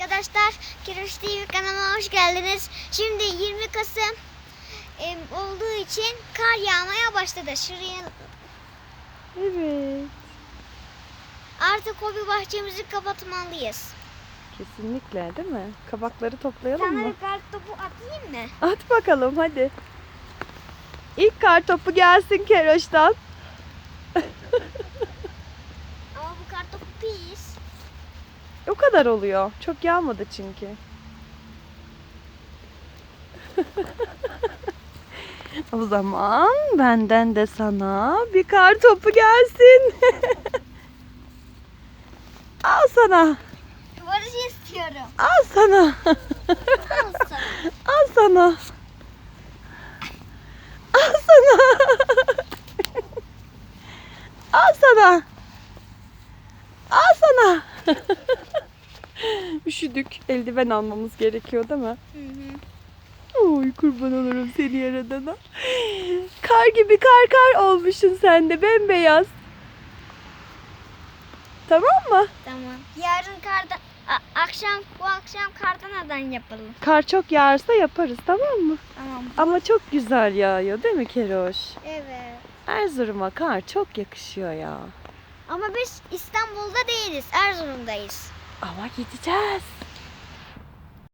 arkadaşlar. Kiroş TV kanalıma hoş geldiniz. Şimdi 20 Kasım em, olduğu için kar yağmaya başladı. Şuraya Evet. artık hobi bahçemizi kapatmalıyız. Kesinlikle değil mi? Kabakları toplayalım Sana mı? bir kar topu atayım mı? At bakalım hadi. İlk kar topu gelsin Keroş'tan. Ama bu kar topu pis. O kadar oluyor. Çok yağmadı çünkü. o zaman benden de sana bir kar topu gelsin. Al sana. Barış istiyorum. Al sana. Al sana. Al sana. Al sana. Al sana. Al sana. Üşüdük. Eldiven almamız gerekiyor değil mi? Hı hı. Oy kurban olurum seni yaradana. Kar gibi kar kar olmuşsun sen de bembeyaz. Tamam mı? Tamam. Yarın karda a- akşam bu akşam kardan yapalım. Kar çok yağarsa yaparız tamam mı? Tamam. Ama çok güzel yağıyor değil mi Keroş? Evet. Erzurum'a kar çok yakışıyor ya. Ama biz İstanbul'da değiliz. Erzurum'dayız. Ama gideceğiz.